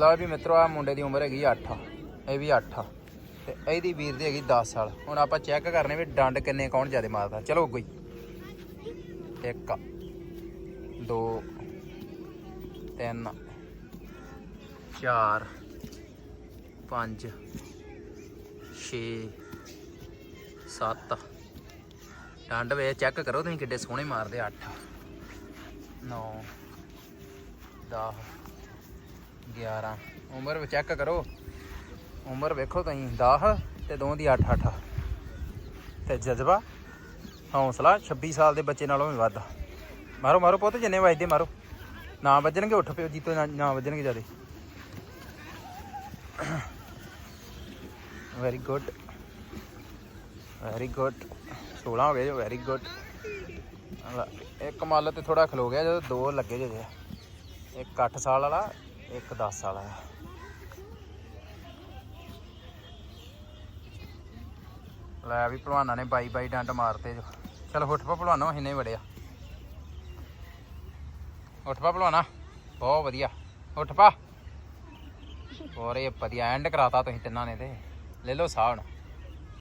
ਲਓ ਵੀ ਮਿੱਤਰੋ ਆ ਮੁੰਡੇ ਦੀ ਉਮਰ ਹੈਗੀ 8 ਇਹ ਵੀ 8 ਤੇ ਇਹਦੀ ਵੀਰ ਦੀ ਹੈਗੀ 10 ਸਾਲ। ਹੁਣ ਆਪਾਂ ਚੈੱਕ ਕਰਨੇ ਵੀ ਡੰਡ ਕਿੰਨੇ, ਕੌਣ ਜ਼ਿਆਦਾ ਮਾਰਦਾ। ਚਲੋ ਕੋਈ। 1 2 3 4 5 6 7 ਡੰਡ ਵੇ ਚੈੱਕ ਕਰੋ ਤੁਸੀਂ ਕਿੱਡੇ ਸੋਹਣੇ ਮਾਰਦੇ 8 9 10 11 ਉਮਰ ਚੈੱਕ ਕਰੋ। ਉਮਰ ਵੇਖੋ ਤੁਸੀਂ 10 ਤੇ ਦੋਵਾਂ ਦੀ 8 8 ਤੇ ਜਜ਼ਬਾ, ਹੌਸਲਾ 26 ਸਾਲ ਦੇ ਬੱਚੇ ਨਾਲੋਂ ਵੀ ਵੱਧ। ਮਾਰੋ ਮਾਰੋ ਪੁੱਤ, ਜਿੰਨੇ ਵੱਜਦੇ ਮਾਰੋ। ਨਾ ਵੱਜਣਗੇ, ਉੱਠ ਪਿਓ ਜੀਤੋ, ਨਾ- ਵੱਜਣਗੇ ਜਿਆਦੇ। ਵੈਰੀ ਗੁੱਡ ਵੈਰੀ ਗੁੱਡ 16 ਹੋ ਗਏ ਜੋ ਵੈਰੀ ਗੁੱਡ ਇੱਕ ਮੱਲ ਤੇ ਥੋੜਾ ਖਲੋ ਗਿਆ, ਜਦੋਂ ਦੋ ਲੱਗੇ ਜੇ ਜੇ ਇੱਕ 8 ਸਾਲ ਵਾਲਾ ਇੱਕ 10 ਸਾਲ ਵਾਲਾ ਲੈ ਵੀ ਭਲਵਾਨਾਂ ਨੇ ਬਾਈ ਬਾਈ ਡੰਡ ਮਾਰਤੇ ਜੋ। ਚਲ ਉੱਠ ਪਾ ਭਲਵਾਨੋ ਇੰਨੇ ਬੜੇ ਆ ਉੱਠ ਪਾ ਭਲਵਾਨਾ, ਬਹੁਤ ਵਧੀਆ। ਉੱਠ ਪਾ। ਹੋਰ ਇਹ ਵਧੀਆ ਐਂਡ ਕਰਾਤਾ ਤੁਸੀਂ ਤਿੰਨਾਂ ਨੇ ਤੇ। ਲੈ ਲਓ ਸਾਹ ਹੁਣ।